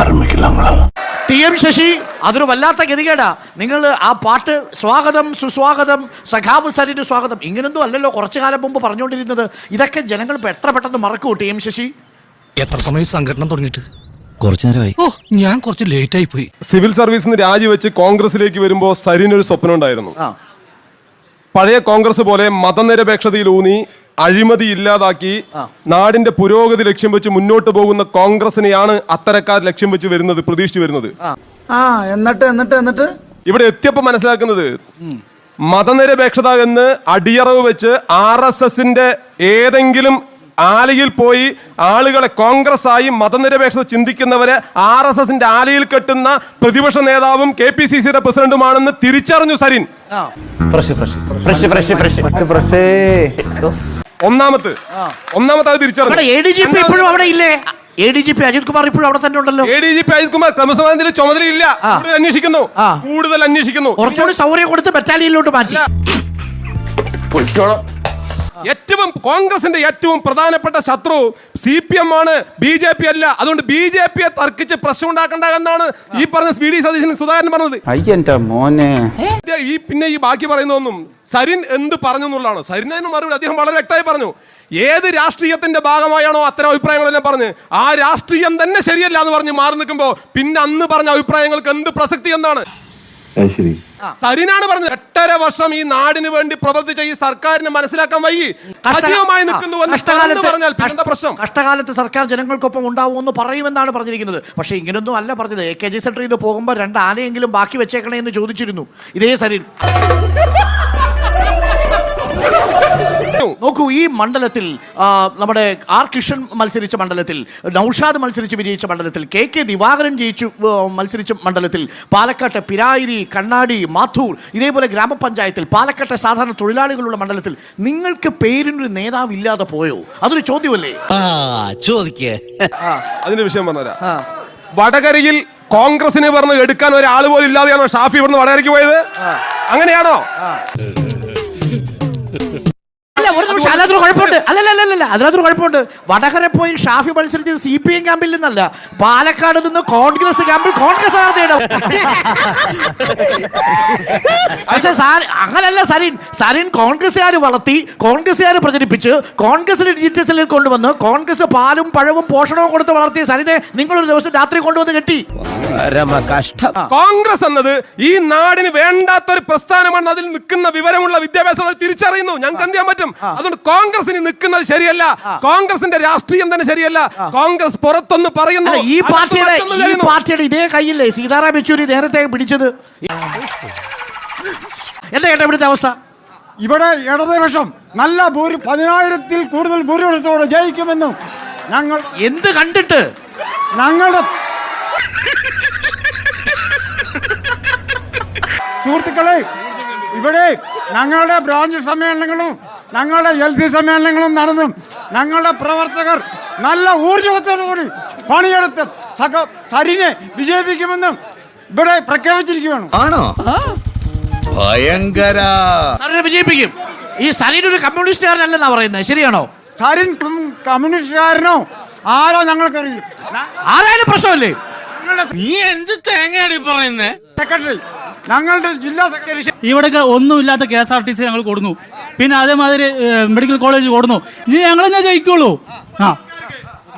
ആരംഭിക്കലാങ്ങളാ T M Sasi അതൊരു വല്ലാത്ത ഗതികേടാ. നിങ്ങൾ ആ പാട്ട് സ്വാഗതം സുസ്വാഗതം സഖാവ് സരിന് സ്വാഗതം ഇങ്ങനൊന്നും അല്ലല്ലോ കുറച്ചു കാലം മുമ്പ് പറഞ്ഞുകൊണ്ടിരുന്നത്. ഇതൊക്കെ ജനങ്ങൾ ഇപ്പൊ എത്ര പെട്ടെന്ന് മറക്കൂ ടി എം ശശി? എത്ര സമയം സംഘടന തുടങ്ങിയിട്ട്? കുറച്ചു നേരമായി. ഓ ഞാൻ കുറച്ച് ലേറ്റ് ആയി പോയി സിവിൽ സർവീസ് രാജിവെച്ച് കോൺഗ്രസിലേക്ക് വരുമ്പോൾ സരിനൊരു സ്വപ്നം ഉണ്ടായിരുന്നു. പഴയ കോൺഗ്രസ് പോലെ മതനിരപേക്ഷതയിലൂന്നി അഴിമതി ഇല്ലാതാക്കി നാടിന്റെ പുരോഗതി ലക്ഷ്യം വെച്ച് മുന്നോട്ട് പോകുന്ന കോൺഗ്രസിനെയാണ് അത്തരക്കാർ ലക്ഷ്യം വെച്ച് വരുന്നത് പ്രതീക്ഷിച്ചു വരുന്നത്. ആ. എന്നിട്ട് എന്നിട്ട് എന്നിട്ട്? ഇവിടെ എത്തിയപ്പോ മനസ്സിലാക്കുന്നത് മതനിരപേക്ഷത എന്ന് അടിയറവ് വെച്ച് ആർ എസ് എസിന്റെ ഏതെങ്കിലും ആലയിൽ പോയി ആളുകളെ കോൺഗ്രസ് ആയി മതനിരപേക്ഷത ചിന്തിക്കുന്നവരെ ആർ എസ് എസിന്റെ ആലയിൽ കെട്ടുന്ന പ്രതിപക്ഷ നേതാവും കെ പി സി സിയുടെ പ്രസിഡന്റുമാണെന്ന് തിരിച്ചറിഞ്ഞു സരിൻ. ഒന്നാമത്. ഒന്നാമത്തെ അത് തിരിച്ചറിഞ്ഞു. എ ഡി ജി പി ഇപ്പോഴും അവിടെ ഇല്ലേ? A D G P Ajith Kumar ഇപ്പോഴും അവിടെ തന്നെ ഉണ്ടല്ലോ. A D G P Ajith Kumar ക്രമസമാധാനത്തിന്റെ ചുമതലയില്ല. കൂടുതൽ അന്വേഷിക്കുന്നു. കൂടുതൽ അന്വേഷിക്കുന്നു. കുറച്ചുകൂടി സൗകര്യം കൊടുത്ത് ബറ്റാലിയനിലോട്ട് മാറ്റി. ഏറ്റവും കോൺഗ്രസിന്റെ ഏറ്റവും പ്രധാനപ്പെട്ട ശത്രു സി പി എം ആണ് ബി ജെ പി അല്ല. അതുകൊണ്ട് ബി ജെ പിയെ തർക്കിച്ച് പ്രശ്നം ഉണ്ടാക്കണ്ട എന്നാണ് ഈ പറഞ്ഞ വി ഡി സതീശൻ സുധാകരൻ പറഞ്ഞത്. മോനെ. ഈ പിന്നെ ഈ ബാക്കി പറയുന്നതൊന്നും സരിൻ എന്ത് പറഞ്ഞു എന്നുള്ളതാണ്. സരിനു മറുപടി അദ്ദേഹം വളരെ വ്യക്തമായി പറഞ്ഞു. ഏത് രാഷ്ട്രീയത്തിന്റെ ഭാഗമായാണോ അത്തരം അഭിപ്രായങ്ങളെല്ലാം പറഞ്ഞ്. ആ രാഷ്ട്രീയം തന്നെ ശരിയല്ല എന്ന് പറഞ്ഞ് മാറി നിൽക്കുമ്പോൾ പിന്നെ അന്ന് പറഞ്ഞ അഭിപ്രായങ്ങൾക്ക് എന്ത് പ്രസക്തി എന്നാണ്. ശരി. സരിനാണ് പറഞ്ഞത്. എട്ടര വർഷം ഈ നാടിന് വേണ്ടി പ്രവർത്തിച്ച ഈ സർക്കാരിന് മനസ്സിലാക്കാൻ വൈകി. സജീവമായി നിൽക്കുന്നു എന്ന് പറഞ്ഞാൽ പിന്നെന്താ പ്രശ്നം? കഷ്ടകാലത്ത് സർക്കാർ ജനങ്ങൾക്കൊപ്പം ഉണ്ടാവുമെന്ന് പറയുമെന്നാണ് പറഞ്ഞിരിക്കുന്നത്. പക്ഷേ ഇങ്ങനൊന്നും അല്ല പറഞ്ഞത്. എ കെ ജി സെന്ററിൽ നിന്ന് പോകുമ്പോൾ രണ്ട് ആനയെങ്കിലും ബാക്കി വെച്ചേക്കണേ എന്ന് ചോദിച്ചിരുന്നു. ഇതേ സരിൻ. നോക്കൂ ഈ മണ്ഡലത്തിൽ നമ്മുടെ ആർ കിഷൻ മത്സരിച്ച മണ്ഡലത്തിൽ നൌഷാദ് മത്സരിച്ച് വിജയിച്ച മണ്ഡലത്തിൽ കെ കെ ദിവാകരൻ ജയിച്ചു മത്സരിച്ച മണ്ഡലത്തിൽ പാലക്കാട്ടെ പിരായിരി കണ്ണാടി മാത്തൂർ ഇതേപോലെ ഗ്രാമപഞ്ചായത്തിൽ പാലക്കാട്ടെ സാധാരണ തൊഴിലാളികളുള്ള മണ്ഡലത്തിൽ നിങ്ങൾക്ക് പേരിനൊരു നേതാവ് ഇല്ലാതെ പോയോ? അതൊരു ചോദ്യമല്ലേ? ആ ചോദിക്കേ. അതിന്റെ വിഷയം പറഞ്ഞുതരാം. വടകരയിൽ കോൺഗ്രസിനെ പറഞ്ഞ് എടുക്കാൻ ഒരാൾ പോലും ഇല്ലാതെയാണോ ഷാഫി ഇവിടുന്ന് വടകരയ്ക്ക് പോയത്? അങ്ങനെയാണോ? അല്ല ഒരു നിമിഷം അതിനകത്തൊരു കുഴപ്പമുണ്ട്. അല്ലല്ല അല്ലല്ല അതിനകത്തൊരു കുഴപ്പമുണ്ട്. വടകര പോയി ഷാഫി മത്സരിച്ചത് സി പി എം ക്യാമ്പിൽ നിന്നല്ല. പാലക്കാട് നിന്ന് കോൺഗ്രസ് ക്യാമ്പിൽ കോൺഗ്രസ് സ്ഥാനാർത്ഥിയാണ് പക്ഷേ സാർ അങ്ങനല്ല സരിൻ. സരിൻ കോൺഗ്രസ്സുകാർ വളർത്തി കോൺഗ്രസ്സുകാർ പ്രചരിപ്പിച്ച് കോൺഗ്രസ് ഡിജിറ്റൽ കൊണ്ടുവന്ന് കോൺഗ്രസ് പാലും പഴവും പോഷണവും കൊടുത്ത് വളർത്തിയ സരിനെ നിങ്ങളൊരു ദിവസം രാത്രി കൊണ്ടുവന്ന് കെട്ടി. കോൺഗ്രസ് എന്നത് ഈ നാടിന് വേണ്ടാത്ത ഒരു അതിൽ നിൽക്കുന്ന വിവരമുള്ള വിദ്യാഭ്യാസം തിരിച്ചറിയുന്നു. ഞങ്ങൾക്ക് എന്ത് ചെയ്യാൻ പറ്റും. അതുകൊണ്ട് കോൺഗ്രസിന് നിൽക്കുന്നത് ശരിയല്ല. കോൺഗ്രസിന്റെ രാഷ്ട്രീയം തന്നെ ശരിയല്ല. കോൺഗ്രസ് പുറത്തൊന്ന് പറയുന്നു. ഈ പാർട്ടിയുടെ ഈ പാർട്ടിയുടെ ഇതേ കയ്യില്ലേ സീതാറാം യെച്ചൂരി നേരത്തെ പിടിച്ചത്. എന്താ കേട്ടോ ഇവിടുത്തെ അവസ്ഥ? ഇവിടെ ഇടതുപക്ഷം നല്ല ഭൂരി പതിനായിരത്തിൽ കൂടുതൽ ഭൂരിപക്ഷത്തോടെ ജയിക്കുമെന്നും ഞങ്ങൾ എന്ത് കണ്ടിട്ട്? ഞങ്ങളുടെ സുഹൃത്തുക്കളെ ഇവിടെ ഞങ്ങളുടെ ബ്രാഞ്ച് സമ്മേളനങ്ങളും ഞങ്ങളുടെ എൽ ഡി സമ്മേളനങ്ങളും നടന്നും ഞങ്ങളുടെ പ്രവർത്തകർ നല്ല ഊർജത്തോടുകൂടി പണിയെടുത്ത് സഖ സരിനെ വിജയിപ്പിക്കുമെന്നും ഇവിടെ പ്രഖ്യാപിച്ചിരിക്കുകയാണ്. ആണോ? ഭയങ്കര. സരിനെ വിജയിപ്പിക്കും. ഈ സരിൻ ഒരു കമ്മ്യൂണിസ്റ്റുകാരനല്ലെന്നാ പറയുന്നത്. ശരിയാണോ? സരിൻ കമ്മ്യൂണിസ്റ്റുകാരനോ? ആരോ ഞങ്ങൾക്കറിയില്ല. ആരായാലും പ്രശ്നമല്ലേ? നീ എന്ത് തേങ്ങയാണ് പറയുന്നത് സെക്രട്ടറി ഞങ്ങളുടെ ജില്ലാ സെക്രട്ടറി ഇവിടെയൊക്കെ ഒന്നുമില്ലാത്ത K S R T C ഞങ്ങൾ കൊടുന്നു. പിന്നെ അതേമാതിരി മെഡിക്കൽ കോളേജ് കൊടുന്നു. ഇനി ഞങ്ങൾ തന്നെ ജയിക്കുള്ളൂ. ആ.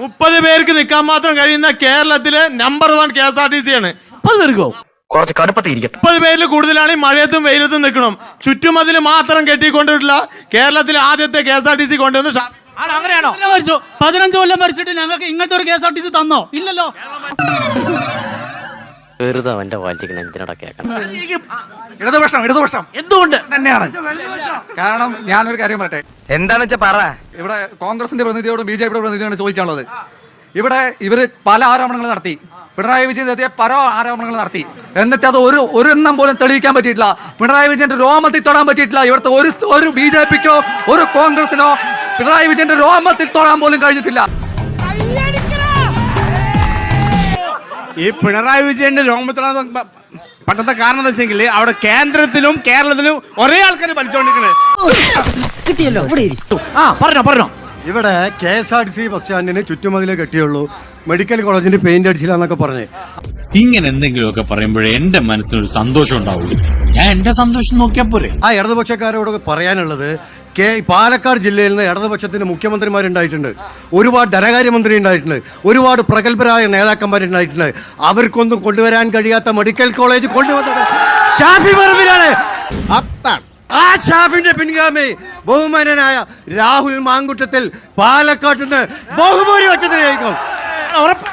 മുപ്പത് പേർക്ക് നിൽക്കാൻ മാത്രം കഴിയുന്ന കേരളത്തിലെ number one K S R T C ആണ്. മുപ്പത് പേർക്കോ മുപ്പത് പേരിൽ കൂടുതലാണ് ഈ മഴയത്തും വെയിലത്തും നിൽക്കണം. ചുറ്റുമതിൽ മാത്രം കെട്ടിക്കൊണ്ടിട്ടുള്ള കേരളത്തിലെ ആദ്യത്തെ K S R T C കൊണ്ടുവന്ന് ആണോ അങ്ങനെയാണോ? പതിനഞ്ച് കൊല്ലം മരിച്ചിട്ട് ഞങ്ങൾക്ക് ഇങ്ങനത്തെ ഒരു K S R T C തന്നോ? ഇല്ലല്ലോ. വെറുതെ അവന്റെ വായിച്ചിരിക്കണ എന്തിനടാ കേൾക്കണം? ഇടതുപക്ഷം ഇടതുപക്ഷം. എന്തുകൊണ്ട്? തന്നെയാണ്. കാരണം ഞാനൊരു കാര്യം പറയട്ടെ. എന്താണെന്ന് വെച്ചാ പറ. ഇവിടെ കോൺഗ്രസിന്റെ പ്രതിനിധിയോടും ബി ജെ പിയുടെ പ്രതിനിധിയോടും ചോദിക്കാനുള്ളത്. ഇവിടെ ഇവർ പല ആരോപണങ്ങൾ നടത്തി. പിണറായി വിജയൻ നടത്തിയ പല ആരോപണങ്ങൾ നടത്തി. എന്നിട്ട് അത് ഒരു ഒരു എണ്ണം പോലും തെളിയിക്കാൻ പറ്റിയിട്ടില്ല. പിണറായി വിജയന്റെ രോമത്തിൽ തൊടാൻ പറ്റിയിട്ടില്ല. ഇവിടുത്തെ ഒരു ഒരു ബി ജെ പിക്കോ ഒരു കോൺഗ്രസിനോ പിണറായി വിജയന്റെ രോമത്തിൽ തൊടാൻ പോലും കഴിഞ്ഞിട്ടില്ല. ഈ പിണറായി വിജയന്റെ രോമത്തിലാണ് പട്ടത്തെ കാരണം എന്താ വെച്ചെങ്കിൽ അവിടെ കേന്ദ്രത്തിലും കേരളത്തിലും ഒരേ ആൾക്കാർ ഭരിച്ചുകൊണ്ടിരിക്കുന്നത് ആ പറഞ്ഞോ പറഞ്ഞോ. ഇവിടെ K S R T C bus സ്റ്റാൻഡിന് ചുറ്റുമതിലേ കെട്ടിയുള്ളൂ. മെഡിക്കൽ കോളേജിന്റെ പെയിന്റ് അടിച്ചില്ലാന്നൊക്കെ പറഞ്ഞേ. ഇങ്ങനെ എന്തെങ്കിലുമൊക്കെ പറയുമ്പോഴേ എന്റെ മനസ്സിനൊരു സന്തോഷം ഉണ്ടാവുള്ളൂ. ഞാൻ എന്റെ സന്തോഷം നോക്കിയാ പോരെ. ആ ഇടതുപക്ഷക്കാരോട് പറയാനുള്ളത് കെ പാലക്കാട് ജില്ലയിൽ നിന്ന് ഇടതുപക്ഷത്തിന് മുഖ്യമന്ത്രിമാരുണ്ടായിട്ടുണ്ട്. ഒരുപാട് ധനകാര്യമന്ത്രി ഉണ്ടായിട്ടുണ്ട് ഒരുപാട് പ്രഗത്ഭരായ നേതാക്കന്മാരുണ്ടായിട്ടുണ്ട്. അവർക്കൊന്നും കൊണ്ടുവരാൻ കഴിയാത്ത മെഡിക്കൽ കോളേജ് കൊണ്ടുവന്നത്. ഷാഫി പറമ്പിലാണ്. ആ ഷാഫിന്റെ പിൻഗാമി ബഹുമാനനായ രാഹുൽ മാങ്കുട്ടത്തിൽ പാലക്കാട്ടിൽ നിന്ന് ബഹുഭൂരിപക്ഷത്തിന് ജയിക്കും ഉറപ്പ്-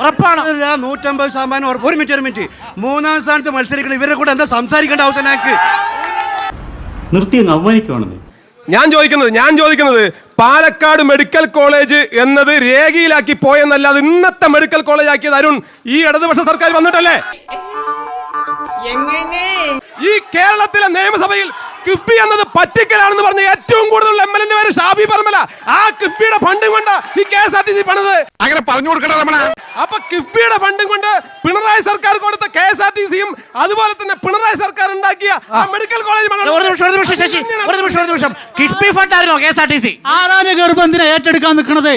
ഉറപ്പാണ്. നൂറ്റമ്പത് ശതമാനം ഉറപ്പ്. ഒരു മിനിറ്റ് ഒരു മിനിറ്റ്. മൂന്നാം സ്ഥാനത്ത് മത്സരിക്കണം. ഇവരെ കൂടെ എന്താ സംസാരിക്കേണ്ട അവസരം നിർത്തി അങ്ങ് അവമാനിക്കുവാണെന്നേ. ഞാൻ ചോദിക്കുന്നത് ഞാൻ ചോദിക്കുന്നത് പാലക്കാട് മെഡിക്കൽ കോളേജ് എന്നത് രേഖയിലാക്കി പോയെന്നല്ല അത് ഇന്നത്തെ മെഡിക്കൽ കോളേജ് ആക്കിയത് അരുൺ ഈ ഇടതുപക്ഷ സർക്കാർ വന്നിട്ടല്ലേ? ഈ കേരളത്തിലെ നിയമസഭയിൽ കിഫ്ബി എന്നത് പറ്റിക്കലാണെന്ന് പറഞ്ഞ ഏറ്റവും കൂടുതൽ എം എൽ എന്റെ പേര് ഷാഫി പറമല ആ കിഫ്ബിയുടെ ഫണ്ടും കൊണ്ട് ഈ K S R T C പണിത്. അങ്ങനെ പറഞ്ഞു കൊടുക്കണം അപ്പൊ കിഫ്ബിയുടെ ഫണ്ടും കൊണ്ട് പിണറായി സർക്കാർ എസ് ആർ ടി സിയും അതുപോലെ തന്നെ പിണറായി സർക്കാർ ഉണ്ടാക്കിയ ആ മെഡിക്കൽ കോളേജ് അല്ല, ഒരു ഒരു നിമിഷം ഒരു നിമിഷം ഒരു നിമിഷം. കിഫ്ബി ഫണ്ട് ആയിരുന്നോ K S R T C ആരാന് ഗർഭം എന്തിനാ ഏറ്റെടുക്കാൻ നിൽക്കുന്നത്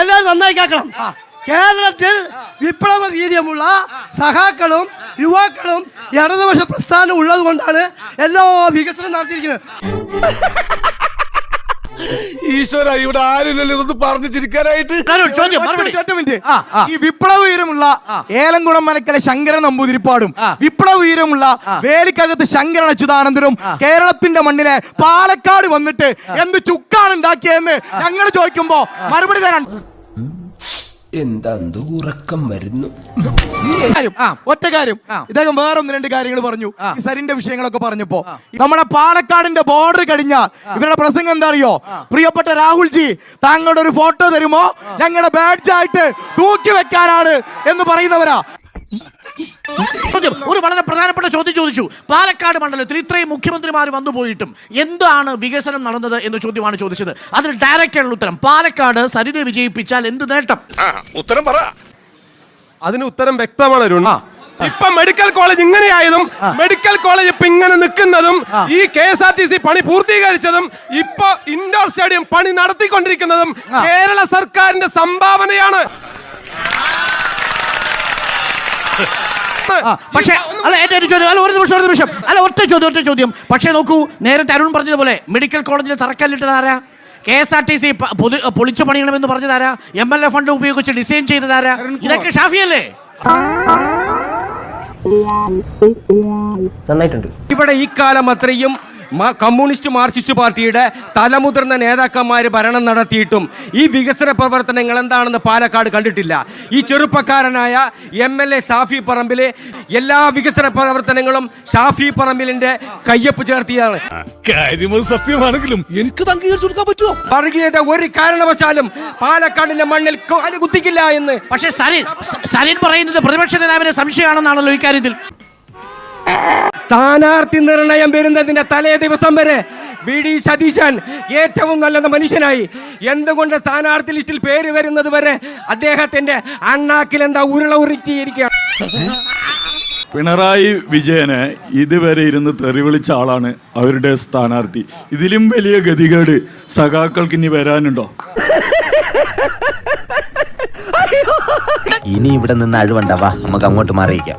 എല്ലാവരും നന്നായി കേൾക്കണം. കേരളത്തിൽ വിപ്ലവ വീര്യമുള്ള സഹാക്കളും യുവാക്കളും ഇടതുപക്ഷ പ്രസ്ഥാനം ഉള്ളത് കൊണ്ടാണ് എല്ലാ വികസനം നടത്തിയിരിക്കുന്നത്. ഈശ്വര ഇവിടെ ആരില്ലല്ലോ ഇതൊന്ന് പറഞ്ഞു ചിരിക്കാനായിട്ട്. ഈ വിപ്ലവ വീരമുള്ള ഏലംകുളം മനക്കലെ ശങ്കരൻ നമ്പൂതിരിപ്പാടും വിപ്ലവ വീരമുള്ള വേലിക്കകത്ത് ശങ്കരൻ അച്യുതാനന്ദനും കേരളത്തിന്റെ മണ്ണിലെ പാലക്കാട് വന്നിട്ട് എന്ത് ചുക്കാണ് ഉണ്ടാക്കിയതെന്ന് ഞങ്ങൾ ചോദിക്കുമ്പോ മറുപടി തരാൻ എന്താ ഉറക്കം വരുന്നു? കാര്യം ഒറ്റ കാര്യം. ഇദ്ദേഹം വേറെ ഒന്ന് രണ്ട് കാര്യങ്ങൾ പറഞ്ഞു. ഈ സരിന്റെ വിഷയങ്ങളൊക്കെ പറഞ്ഞപ്പോ. നമ്മുടെ പാലക്കാടിന്റെ ബോർഡർ കഴിഞ്ഞാൽ ഇവരുടെ പ്രസംഗം എന്താ അറിയോ? പ്രിയപ്പെട്ട രാഹുൽജി താങ്കളുടെ ഒരു ഫോട്ടോ തരുമോ? ഞങ്ങളുടെ ബാഡ്ജായിട്ട് തൂക്കി വെക്കാനാണ് എന്ന് പറയുന്നവരാ. ചോദ്യം. ഒരു വളരെ പ്രധാനപ്പെട്ട ചോദ്യം ചോദിച്ചു. പാലക്കാട് മണ്ഡലത്തിൽ ഇത്രയും മുഖ്യമന്ത്രിമാർ വന്നു പോയിട്ടും എന്താണ് വികസനം നടന്നത് എന്ന ചോദ്യമാണ് ചോദിച്ചത്. അതിന് ഡയറക്റ്റ് ആയിട്ടുള്ള ഉത്തരം. പാലക്കാട് സരിത വിജയിപ്പിച്ചാൽ എന്ത് നേട്ടം? ഉത്തരം പറ. അതിന് ഉത്തരം വ്യക്തമാണ് അരുൺ ഇപ്പൊ മെഡിക്കൽ കോളേജ് ഇങ്ങനെയായതും മെഡിക്കൽ കോളേജ് ഇപ്പൊ ഇങ്ങനെ നിൽക്കുന്നതും ഈ K S R T C പണി പൂർത്തീകരിച്ചതും ഇപ്പൊ ഇൻഡോർ സ്റ്റേഡിയം പണി നടത്തിക്കൊണ്ടിരിക്കുന്നതും കേരള സർക്കാരിന്റെ സംഭാവനയാണ്. പക്ഷേ അല്ല എന്റെ ഒരു ചോദ്യം അല്ല ഒരു നിമിഷം ഒരു നിമിഷം. അല്ല ഒറ്റ ചോദ്യം ഒറ്റ ചോദ്യം. പക്ഷേ നോക്കൂ നേരത്തെ അരുൺ പറഞ്ഞതുപോലെ മെഡിക്കൽ കോളേജിൽ തറക്കല്ലിട്ടത് ആരാ? K S R T C പൊളിച്ചു പണിയണമെന്ന് പറഞ്ഞതാരാ എം എൽ എ ഫണ്ട് ഉപയോഗിച്ച് ഡിസൈൻ ചെയ്തതാരാ ഇതൊക്കെ ഷാഫിയല്ലേ? നന്നായിട്ടുണ്ട്. ഇവിടെ ഈ കാലം അത്രയും കമ്മ്യൂണിസ്റ്റ് മാർക്സിസ്റ്റ് പാർട്ടിയുടെ തലമുതിർന്ന നേതാക്കന്മാർ ഭരണം നടത്തിയിട്ടും ഈ വികസന പ്രവർത്തനങ്ങൾ എന്താണെന്ന് പാലക്കാട് കണ്ടിട്ടില്ല. ഈ ചെറുപ്പക്കാരനായ M L A Shafi Parambil എല്ലാ വികസന പ്രവർത്തനങ്ങളും ഷാഫി പറമ്പിലിന്റെ കയ്യൊപ്പ് ചേർത്തിയാണ്. സത്യമാണെങ്കിലും എനിക്ക് പറ്റുമോ? വർഗീയത ഒരു കാരണവശാലും പാലക്കാടിന്റെ മണ്ണിൽ കാൽ കുത്തിക്കില്ല എന്ന്. പക്ഷേ സലിൻ സരീൻ സലിൻ പറയുന്നത് പ്രതിപക്ഷ നേതാവിന് സംശയമാണെന്നാണല്ലോ ഇക്കാര്യത്തിൽ സ്ഥാനാർത്ഥി നിർണയം വരുന്നതിന്റെ തലേ ദിവസം വരെ വി ഡി സതീശൻ ഏറ്റവും നല്ല മനുഷ്യനായി. എന്തുകൊണ്ട് സ്ഥാനാർത്ഥി ലിസ്റ്റിൽ പേര് വരുന്നത് വരെ അദ്ദേഹത്തിന്റെ അണ്ണാക്കിൽ എന്താ ഉരുള ഉരുട്ടിയിരിക്കുകയാണ്? പിണറായി വിജയനെ ഇതുവരെ ഇരുന്ന് തെറി വിളിച്ച ആളാണ് അവരുടെ സ്ഥാനാർത്ഥി. ഇതിലും വലിയ ഗതികേട് സഖാക്കൾക്ക് ഇനി വരാനുണ്ടോ? ഇനി ഇവിടെ നിന്ന് അഴുവണ്ടവാ നമുക്ക് അങ്ങോട്ട് മാറിയിക്കാം